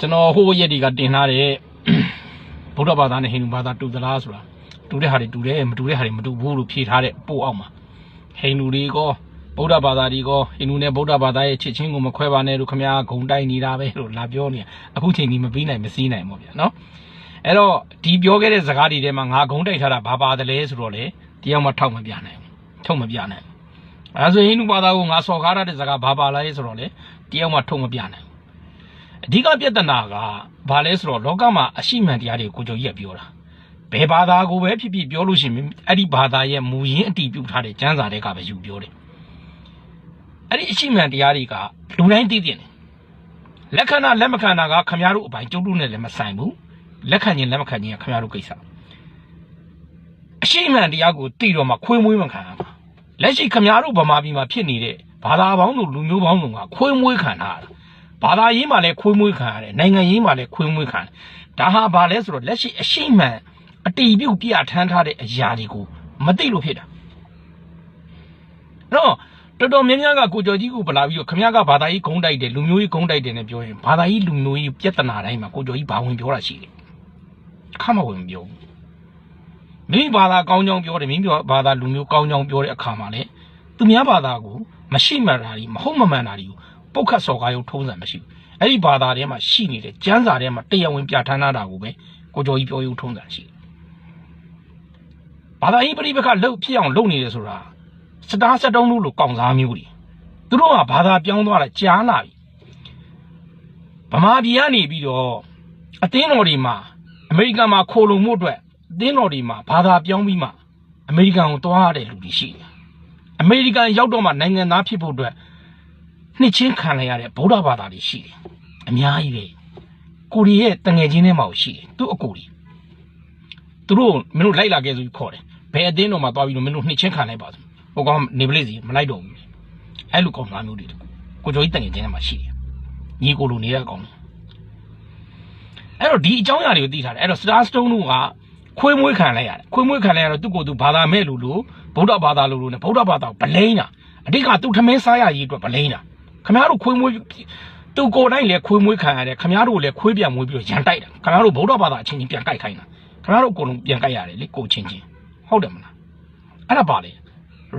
ကျွန်တော်ဟိုရက်တွေကတင်ထားတဲ့ဗုဒ္ဓဘာသာနဲ့ဟိန္ဒူဘာသာတူသလားဆိုတာတူတဲ့ဟာတွေတူတယ်မတူတဲ့ဟာတွေမတူဘူးလို့ဖြေထားတဲ့ပို့အောက်မှာဟိန္ဒူတွေကောဗုဒ္ဓဘာသာတွေကောဟိန္ဒူနဲ့ဗုဒ္ဓဘာသာရဲ့ချစ်ချင်းကိုမခွဲပါနဲ့လို့ခမရဂုံတိုက်နေတာပဲလို့လာပြောနေအခုချိန်ကြီးမပြီးနိုင်မစည်းနိုင်ပေါ့ဗျာနော်အဲ့တော့ဒီပြောခဲ့တဲ့ဇာတ်တွေထဲမှာငါဂုံတိုက်ထားတာဘာပါတယ်လဲဆိုတော့လေတရားမှထောက်မပြနိုင်ဘူးထုတ်မပြနိုင်ဘူးအဲဒါဆိုဟိန္ဒူဘာသာကိုငါစော်ကားရတဲ့ဇာတ်ဘာပါလဲဆိုတော့လေတရားမှထုတ်မပြနိုင်ဘူး အဓိကပြဿနာကဘာလဲဆိုတော့လောကမှာအရှိမှန်တရားတွေကိုကိုကျော်ကြီးကပြောတာဘယ်ဘာသာကိုပဲဖြစ်ဖြစ်ပြောလို့ရှိရင်အဲ့ဒီဘာသာရဲ့မူရင်းအတည်ပြုထားတဲ့ကျမ်းစာတွေကပဲယူပြောတယ်အဲ့ဒီအရှိမှန်တရားတွေကလူတိုင်းသိသိတယ်လက်ခံတာလက်မခံတာကခမည်းတော်အပိုင်ကျုပ်တို့နဲ့လည်းမဆိုင်ဘူးလက်ခံခြင်းလက်မခံခြင်းကခမည်းတော်ကိစ္စအရှိမှန်တရားကိုသိတော့မှခွေးမွေးမခံရမှာလက်ရှိခမည်းတော်ဗမာပြည်မှာဖြစ်နေတဲ့ဘာသာပေါင်းတို့လူမျိုးပေါင်းတို့ကခွေးမွေးခံထားရတာ ဘာသာရေးမှာလည်းခွေးမွေးခံရတယ်နိုင်ငံရေးမှာလည်းခွေးမွေးခံတယ်ဒါဟာဘာလဲဆိုတော့လက်ရှိအရှိမှန်အတီးပြုတ်ပြထမ်းထားတဲ့အရာတွေကိုမသိလို့ဖြစ်တာအဲ့တော့တော်တော်များများကကိုကျော်ကြီးကိုပလာပြီးတော့ခမရကဘာသာရေးဂုံးတိုက်တယ်လူမျိုးရေးဂုံးတိုက်တယ်နဲ့ပြောရင်ဘာသာရေးလူမျိုးရေးပြဿနာတိုင်းမှာကိုကျော်ကြီးဘာဝင်ပြောတာရှိတယ်ခမဝင်မပြောဘူးမိမိဘာသာကောင်းကြောင်းပြောတယ်မိမိဘာသာလူမျိုးကောင်းကြောင်းပြောတဲ့အခါမှာလည်းသူများဘာသာကိုမရှိမှန်တာတွေမဟုတ်မမှန်တာတွေကို ပုတ်ခတ်စော်ကားရုံထုံးစံမရှိဘူးအဲ့ဒီဘာသာထဲမှာရှိနေတဲ့ကျမ်းစာထဲမှာတရားဝင်ပြဋ္ဌာန်းထားတာကိုပဲကိုကျော်ကြီးပြောရုံထုံးစံရှိတယ်ဘာသာရေးပြိပခလှုပ်ဖြစ်အောင်လုပ်နေတယ်ဆိုတာစတားစတုံးလို့လို့ကောင်းစားမျိုးတွေသူတို့ကဘာသာပြောင်းသွားတာကြားလာပြီဗမာပြည်ကနေပြီးတော့အသင်းတော်တွေမှာအမေရိကန်မှာခိုလုံမှုအတွက်အသင်းတော်တွေမှာဘာသာပြောင်းပြီးမှအမေရိကန်ကိုသွားရတဲ့လူတွေရှိတယ်အမေရိကန်ရောက်တော့မှနိုင်ငံသားဖြစ်ဖို့အတွက် နှစ်ချင်းခံလိုက်ရတဲ့ဗုဒ္ဓဘာသာတွေရှိတယ်အများကြီးပဲကိုရီရဲ့တငယ်ချင်းထဲမှာရှိတယ်သူ့အကိုရီသူတို့မင်းတို့လိုက်လာခဲ့ဆိုပြီးခေါ်တယ်ဘယ်အတင်းတော်မှာသွားပြီးတော့မင်းတို့နှစ်ချင်းခံလိုက်ပါဆိုဟိုကောင်နေပလိစီမလိုက်တော့ဘူးအဲ့လိုကောင်သားမျိုးတွေကိုကျော်ကြီးတငယ်ချင်းထဲမှာရှိတယ်ညီကိုလိုနေတဲ့ကောင်အဲ့တော့ဒီအကြောင်းအရာတွေကိုသိထားတယ်အဲ့တော့ Star Stone တို့ကခွေးမွေးခံလိုက်ရတယ်ခွေးမွေးခံလိုက်ရတော့သူ့ကိုယ်သူဘာသာမဲ့လို့လို့ဗုဒ္ဓဘာသာလို့လို့နဲ့ဗုဒ္ဓဘာသာကိုဗလိန်းတာအဓိကသူထမင်းစားရရေးအတွက်ဗလိန်းတာ ခမားတို့ခွေးမွေးသူကိုယ်တိုင်လည်းခွေးမွေးခံရတယ်ခမားတို့လည်းခွေးပြန်မွေးပြီးတော့ရန်တိုက်တာခမားတို့ဗုဒ္ဓဘာသာအချင်းချင်းပြန်ကြိုက်ခိုင်းတာခမားတို့အကုန်လုံးပြန်ကြိုက်ရတယ်လေကိုချင်းချင်းဟုတ်တယ်မလားအဲ့ဒါပါလေ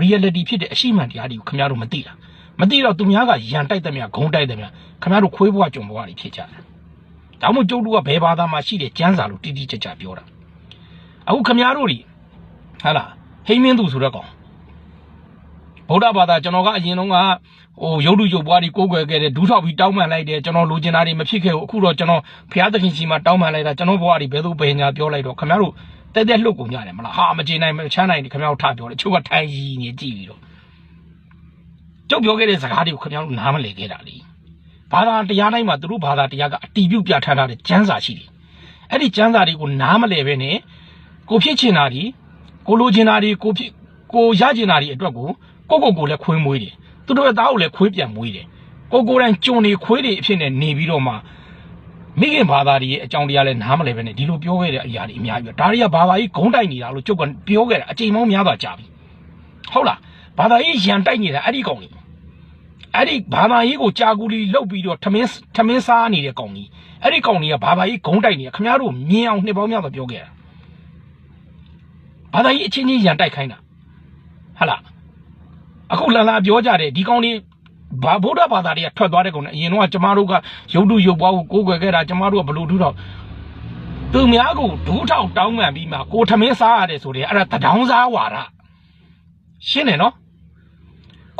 reality ဖြစ်တဲ့အရှိမှန်တရားတွေကိုခမားတို့မသိတာမသိတော့သူများကရန်တိုက်တယ်များဂုံတိုက်တယ်များခမားတို့ခွေးဘွားကြုံဘွားတွေဖြစ်ကြတယ်ဒါမှမဟုတ်ကျုပ်တို့ကဘယ်ဘာသာမှာရှိတဲ့ကျမ်းစာလို့တိတိကျကျပြောတာအခုခမားတို့တွေဟာလားဟိမင်းသူဆိုတဲ့ကောင် ဗုဒ္ဓဘာသာကျွန်တော်ကအရင်တုန်းကဟိုရုပ်တုရုပ်ပွားတွေကိုးကွယ်ခဲ့တယ်ဒူးထောက်ပြီးတောင်းပန်လိုက်တယ်ကျွန်တော်လိုချင်တာတွေမဖြစ်ခဲ့ဘူးအခုတော့ကျွန်တော်ဘုရားသခင်စီမှာတောင်းပန်လိုက်တာကျွန်တော်ဘဝတွေဘယ်သူဘယ်ညာပြောလိုက်တော့ခင်ဗျားတို့တက်တက်လှုပ်ကုန်ကြတယ်မလားဟာမကျေနိုင်မချမ်းနိုင်ခင်ဗျားတို့ထားပြောတယ်ချုပ်ကထိုင်ရည်နေကြည့်ပြီးတော့ကျုပ်ပြောခဲ့တဲ့စကားတွေကိုခင်ဗျားတို့နားမလည်ခဲ့တာလေဘာသာတရားတိုင်းမှာသူတို့ဘာသာတရားကအတီးပြုတ်ပြထားတဲ့ကျမ်းစာရှိတယ်အဲ့ဒီကျမ်းစာတွေကိုနားမလည်ပဲနဲ့ကိုဖြစ်ချင်တာဒီကိုလိုချင်တာဒီကိုဖြစ်ကိုရချင်တာဒီအတွက်ကို ကိုကိုကိုလည်းခွေးမွေးတယ်သူတို့ရဲ့သားကိုလည်းခွေးပြန်မွေးတယ်ကိုကိုတိုင်းကျွန်နေခွေးတွေအဖြစ်နဲ့နေပြီးတော့မှမိခင်ဘာသာတွေရဲ့အကြောင်းတရားလည်းနားမလဲပဲနဲ့ဒီလိုပြောခဲ့တဲ့အရာတွေအများကြီးပဲဒါတွေကဘာသာကြီးဂုံးတိုက်နေတာလို့ကျုပ်ကပြောခဲ့တာအချိန်မောင်းများစွာကြာပြီဟုတ်လားဘာသာကြီးရန်တိုက်နေတာအဲ့ဒီကောင်ကြီးအဲ့ဒီဘာသာကြီးကိုကြာကူလီလှုပ်ပြီးတော့ထမင်းထမင်းစားနေတဲ့ကောင်ကြီးအဲ့ဒီကောင်ကြီးကဘာသာကြီးဂုံးတိုက်နေတာခင်ဗျားတို့မြင်အောင်နှစ်ပေါင်းများစွာပြောခဲ့တာဘာသာကြီးအချင်းချင်းရန်တိုက်ခိုင်းတာဟုတ်လား အခုလန်လာပြောကြတယ်ဒီကောင်လေးဘာဗုဒ္ဓဘာသာတွေကထွက်သွားတဲ့ကောင်နဲ့အရင်တော့ကျမတို့ကရုပ်တုရုပ်ပွားကိုကိုးကွယ်ခဲ့တာကျမတို့ကဘလို့ထူထောက်သူများကိုဒူးထောက်တောင်းမှန်ပြီးမှကိုထမင်းစားရတယ်ဆိုတယ်အဲ့ဒါတဒေါင်းစားဝါဒရှင်းတယ်နော်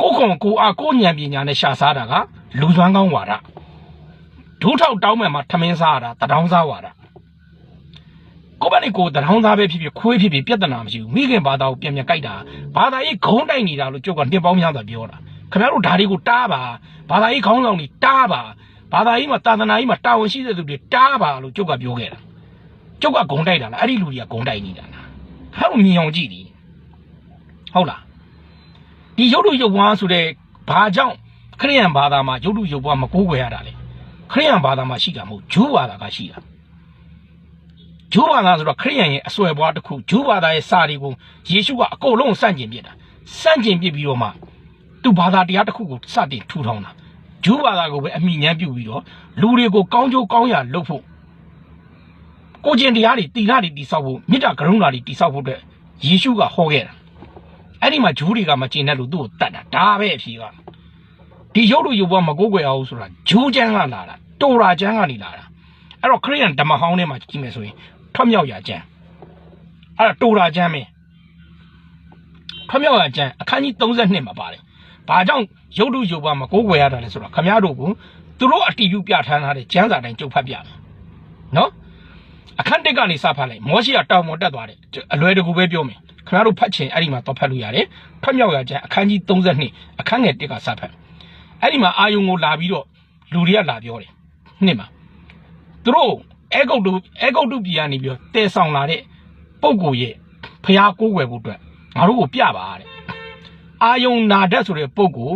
ကိုကုံကိုအားကိုညံပညာနဲ့ရှာစားတာကလူစွမ်းကောင်းဝါဒဒူးထောက်တောင်းမှန်မှထမင်းစားရတာတဒေါင်းစားဝါဒ ကိုယ့်ဘာနဲ့ကိုယ်တဒေါင်းစားပဲဖြစ်ဖြစ်ခွေးဖြစ်ဖြစ်ပြဿနာမရှိဘူးမိခင်ဘာသာကိုပြန်ပြန်ကြိုက်တာဘာသာရေးခေါင်းတိုက်နေတာလို့ကျုပ်ကနှစ်ပေါင်းများစွာပြောတာခင်ဗျားတို့ဓာတွေကိုတားပါဘာသာရေးခေါင်းဆောင်တွေတားပါဘာသာရေးမှာသာသနာရေးမှာတာဝန်ရှိတဲ့သူတွေတားပါလို့ကျုပ်ကပြောခဲ့တာကျုပ်ကဂုံတိုက်တာလားအဲ့ဒီလူတွေကဂုံတိုက်နေတာလားဟဲ့မြင်အောင်ကြည့်ဒီဟုတ်လားဒီရုပ်တုရုပ်ဝါဆိုတဲ့ဘာကြောင့်ခရိယန်ဘာသာမှာရုပ်တုရုပ်ဝါမကိုးကွယ်ရတာလေခရိယန်ဘာသာမှာရှိတာမဟုတ်ဂျူးဘာသာကရှိတာ ဂျူးဘာသာဆိုတော့ခရိယန်ရဲ့အစွဲပွားတစ်ခုဂျူးဘာသာရဲ့စာတွေကိုယေရှုကအကုန်လုံးစန့်ကျင်ပြစ်တာစန့်ကျင်ပြစ်ပြီးတော့မှသူဘာသာတရားတစ်ခုကိုစတင်ထူထောင်တာဂျူးဘာသာကိုပဲအမိညမ်းပြုတ်ပြီးတော့လူတွေကိုကောင်းကျိုးကောင်းရာလုပ်ဖို့ကိုကျင်တရားတွေတီလာတွေတိဆောက်ဖို့မေတ္တာကရုဏာတွေတိဆောက်ဖို့အတွက်ယေရှုကဟောခဲ့တာအဲ့ဒီမှာဂျူးတွေကမကျင်တဲ့လူသူ့ကိုတတ်တာဒါပဲအဖြေကဒီရုပ်လူရုပ်ဘွားမကိုးကွယ်အောင်ဆိုတာဂျူးကျမ်းကလာတာတိုရာကျမ်းကနေလာတာအဲ့တော့ခရိယန်ဓမ္မဟောင်းထဲမှာကြည့်မယ်ဆိုရင် ထွတ်မြောက်ရာကျမ်းအဲ့ဒါတိုရာကျမ်းပဲထွတ်မြောက်ရာကျမ်းအခန်းကြီး32မှာပါတယ်ဘာကြောင့်ရုပ်လူရုပ်ဘွားမကိုးကွယ်ရတာလဲဆိုတော့ခမည်းတော်ကသူတို့အတီးပြုပြဋ္ဌာန်းထားတဲ့ကျမ်းစာတိုင်းကြုတ်ဖတ်ပြမယ်နော်အခန်းတက်ကနေစဖတ်လိုက်မောရှိကတောင်ပေါ်တက်သွားတယ်အလွယ်တကူပဲပြောမယ်ခင်ဗျားတို့ဖတ်ချင်အဲ့ဒီမှာတော့ဖတ်လို့ရတယ်ဖတ်မြောက်ရကျန်အခန်းကြီး32အခန်းငယ်1ကစဖတ်အဲ့ဒီမှာအာယုံကိုလာပြီးတော့လူတွေကလာပြောတယ်နှစ်မှာသူတို့ အဲဂုတ်တုအဲဂုတ်တုပြည်ကနေပြီးတော့တဲဆောင်လာတဲ့ပုံကိုရဲ့ဖျားကိုးွယ်ဖို့အတွက်ငါတို့ကိုပြပါတဲ့အာယုံနာဒတ်ဆိုတဲ့ပုံကို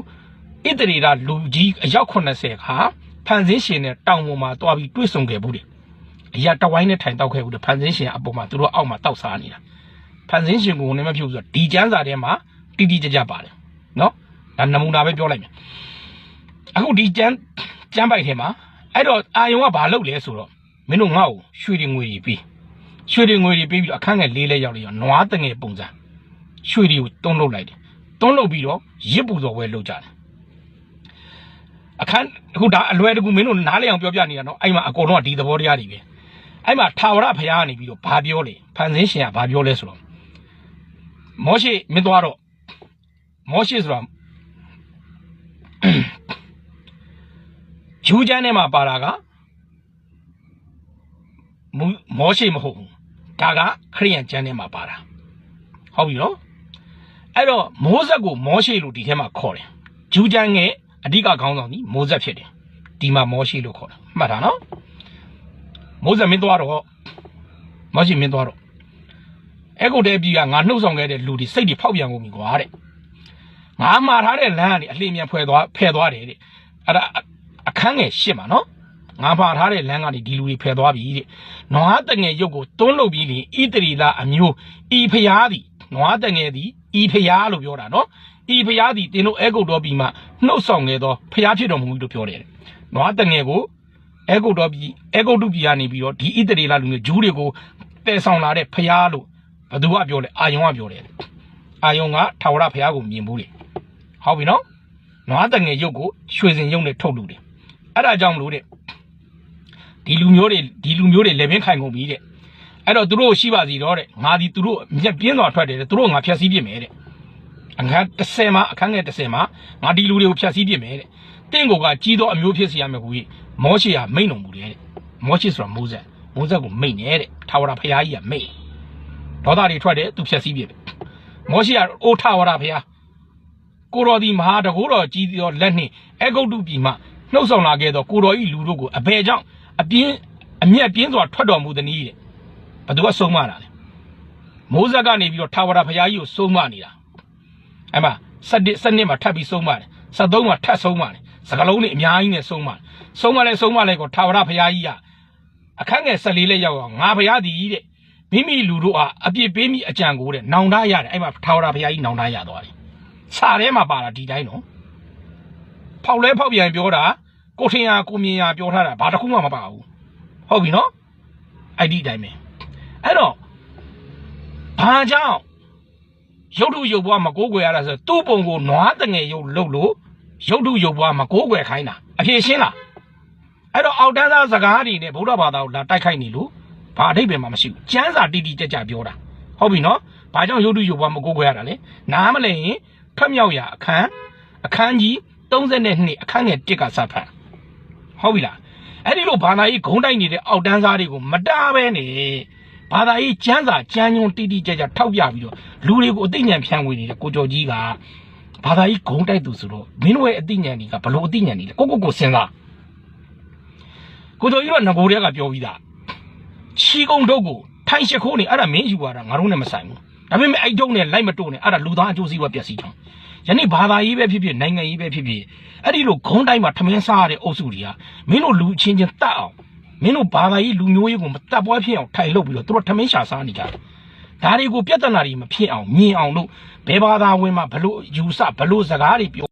ဣတရီလာလူကြီးအယောက်80ခါဖန်ဆင်းရှင်နဲ့တောင်ပေါ်မှာတွားပြီးတွေ့ဆုံခဲ့ဘူးတယ်အရာတဝိုင်းနဲ့ထိုင်တောက်ခဲ့ဘူးတဲ့ဖန်ဆင်းရှင်အပေါ်မှာသူတို့အောက်မှာတောက်စားနေတာဖန်ဆင်းရှင်ကိုလည်းမဖြုတ်ဆိုတော့ဒီကျမ်းစာထဲမှာတိတိကျကျပါတယ်နော်ဒါနမူနာပဲပြောလိုက်မယ်အခုဒီကျမ်းကျမ်းပိုက်ထဲမှာအဲ့တော့အာယုံကဘာလုပ်လဲဆိုတော့ မင်းတို့ငါ့ကိုရွှေတွေငွေတွေပြီးရွှေတွေငွေတွေပြီးပြီးတော့အခန်းငယ်လေးလဲရောက်လိုက်ရောနွားတငယ်ပုံစံရွှေတွေကိုတွန်းလုပ်လိုက်တယ်တွန်းလုပ်ပြီးတော့ရစ်ပူတော်ဝဲလုပ်ကြတယ်အခန်းအခုဒါအလွယ်တကူမင်းတို့နားလည်အောင်ပြောပြနေတာနော်အဲ့မှာအကုန်လုံးကဒီသဘောတရားတွေပဲအဲ့မှာထာဝရဘုရားကနေပြီးတော့ဘာပြောလဲဖန်ဆင်းရှင်ကဘာပြောလဲဆိုတော့မောရှိမင်းသွားတော့မောရှိဆိုတော့ယူကျမ်းထဲမှာပါတာက မူမောရှိမဟုတ်ဘူးဒါကခရိယန်ကျမ်းထဲမှာပါတာဟုတ်ပြီနော်အဲ့တော့မိုးဆက်ကိုမောရှိလို့ဒီထဲမှာခေါ်တယ်ယူကျမ်းရဲ့အဓိကခေါင်းဆောင်ကြီးမိုးဆက်ဖြစ်တယ်ဒီမှာမောရှိလို့ခေါ်တယ်မှတ်တာနော်မိုးစမင်းသွားတော့မရှိမင်းသွားတော့အဲ့ကုတ်တဲ့ပြည်ကငါနှုတ်ဆောင်ခဲ့တဲ့လူတွေစိတ်တွေဖောက်ပြန်ကုန်ပြီကွာတဲ့ငါမှားထားတဲ့လမ်းကနေအလှည့်မြန်ဖွဲသွားဖယ်သွားတယ်တဲ့အဲ့ဒါအခန်းငယ်ရှစ်မှာနော် ငါမှားထားတဲ့လမ်းကနေဒီလူတွေဖယ်သွားပြီတဲ့နွားတငယ်ရုပ်ကိုတွန်းလုပ်ပြီးရင်ဣတရီလာအမျိုးဤဖျားသည်နွားတငယ်သည်ဤဖျားလို့ပြောတာနော်ဤဖျားသည်တင်တို့အဲကုတ်တော်ပြည်မှာနှုတ်ဆောင်ခဲ့သောဖျားဖြစ်တော်မူလို့ပြောတယ်တဲ့နွားတငယ်ကိုအဲဂုတ်တော်ပြည်အဲဂုတ်တုပြည်ကနေပြီးတော့ဒီဣတရေလလူမျိုးဂျူးတွေကိုတည်ဆောင်လာတဲ့ဖျားလို့ဘသူကပြောလဲအာယုံကပြောတယ်အာယုံကထာဝရဖျားကိုမြင်ဘူးတယ်ဟုတ်ပြီနော်နွားတငယ်ရုပ်ကိုရွှေစင်ရုပ်နဲ့ထုတ်လို့တယ်အဲ့ဒါကြောင့်မလို့တဲ့ ဒီလူမျိုးတွေဒီလူမျိုးတွေလက်ပင်ခိုင်ကုန်ပြီတဲ့အဲ့တော့သူတို့ရှိပါစီတော့တဲ့ငါဒီသူတို့မျက်ပြင်းစွာထွက်တယ်တဲ့သူတို့ငါဖျက်ဆီးပြစ်မယ်တဲ့အခန်း30မှာအခန်းငယ်30မှာငါဒီလူတွေကိုဖျက်ဆီးပြစ်မယ်တဲ့တင့်ကိုကကြီးသောအမျိုးဖြစ်စီရမယ်ဟူ၍မောရှိကမိန်တော်မူတယ်တဲ့မောရှိဆိုတာမိုးဆက်မိုးဆက်ကိုမိန်နေတဲ့ထာဝရဘုရားကြီးကမိန်ဒေါသတွေထွက်တယ်သူဖျက်ဆီးပြစ်တယ်မောရှိကအိုးထာဝရဘုရားကိုတော်ဒီမဟာတကိုးတော်ကြီးသောလက်နှင့်အဂုတ်တုပြည်မှနှုတ်ဆောင်လာခဲ့သောကိုတော်ဤလူတို့ကိုအဘယ်ကြောင့် အပြင်းအမျက်ပြင်းစွာထွက်တော်မူသည်နည်းတဲ့ဘသူကဆုံးမတာလဲမိုးဆက်ကနေပြီးတော့ထာဝရဘုရားကြီးကိုဆုံးမနေတာအဲ့မှာစက်စနစ်မှာထပ်ပြီးဆုံးမတယ်စက်သုံးမှာထပ်ဆုံးမတယ်စကလုံးတွေအများကြီးနဲ့ဆုံးမတယ်ဆုံးမလဲဆုံးမလဲကိုထာဝရဘုရားကြီးကအခန်းငယ်14လက်ရောက်အောင်ငါဘုရားသည်တဲ့မိမိလူတို့ဟာအပြစ်ပေးမိအကြံကိုတဲ့နောင်တရတယ်အဲ့မှာထာဝရဘုရားကြီးနောင်တရသွားတယ်စာထဲမှာပါတာဒီတိုင်းနော်ဖောက်လဲဖောက်ပြန်ပြောတာ ကိုထင်ရကိုမြင်ရပြောထားတာဘာတစ်ခုမှမပါဘူးဟုတ်ပြီနော်အဲ့ဒီတိုင်းပဲအဲ့တော့ဘာကြောင့်ရုပ်ထုရုပ်ဘွားမကိုးကွယ်ရတာဆိုသူ့ပုံကိုနွားတငယ်ရုပ်လှုပ်လို့ရုပ်ထုရုပ်ဘွားမကိုးကွယ်ခိုင်းတာအဖြေရှင်းလားအဲ့တော့အောက်တန်းသားစကားတွေနဲ့ဗုဒ္ဓဘာသာကိုလာတိုက်ခိုက်နေလို့ဘာအဓိပ္ပာယ်မှမရှိဘူးကျမ်းစာတိတိကျကျပြောတာဟုတ်ပြီနော်ဘာကြောင့်ရုပ်ထုရုပ်ဘွားမကိုးကွယ်ရတာလဲနားမလည်ရင်ဖတ်မြောက်ရအခန်းအခန်းကြီး32အခန်းငယ်1ကစဖတ် ဟုတ်ပြီလားအဲ့ဒီလိုဘာသာရေးဂုံးတိုက်နေတဲ့အောက်တန်းသားတွေကိုမတားပဲနေဘာသာရေးကျမ်းစာကျမ်းညွန်တိတိကျကျထောက်ပြပြီးတော့လူတွေကိုအသိဉာဏ်ဖြန့်ဝေနေတဲ့ကိုကျော်ကြီးကဘာသာရေးဂုံးတိုက်သူဆိုတော့မင်းတို့ရဲ့အသိဉာဏ်တွေကဘလို့အသိဉာဏ်တွေလဲကိုကိုကိုစဉ်းစားကိုကျော်ကြီးကငကိုတွေကပြောပြီးသားချီကုံတုတ်ကိုထိုင်ရှိခိုးနေအဲ့ဒါမင်းယူရတာငါတို့နဲ့မဆိုင်ဘူး ဒါပေမဲ့အဲ့တုတ်နဲ့လိုက်မတို့နဲ့အဲ့ဒါလူသားအကျိုးစီးပွားပျက်စီးချောင်းယနေ့ဘာသာရေးပဲဖြစ်ဖြစ်နိုင်ငံရေးပဲဖြစ်ဖြစ်အဲ့ဒီလိုဂုံးတိုင်းမှာထမင်းစားရတဲ့အုပ်စုတွေကမင်းတို့လူချင်းချင်းတတ်အောင်မင်းတို့ဘာသာရေးလူမျိုးရေးကိုမတတ်ပွဲဖြစ်အောင်ထိုင်လုပ်ပြီးတော့သူတို့ထမင်းရှာစားနေကြတယ်ဒါတွေကိုပြဿနာတွေမဖြစ်အောင်မြင်အောင်လို့ဘယ်ဘာသာဝင်မှာဘလို့ယူဆဘလို့စကားတွေပြော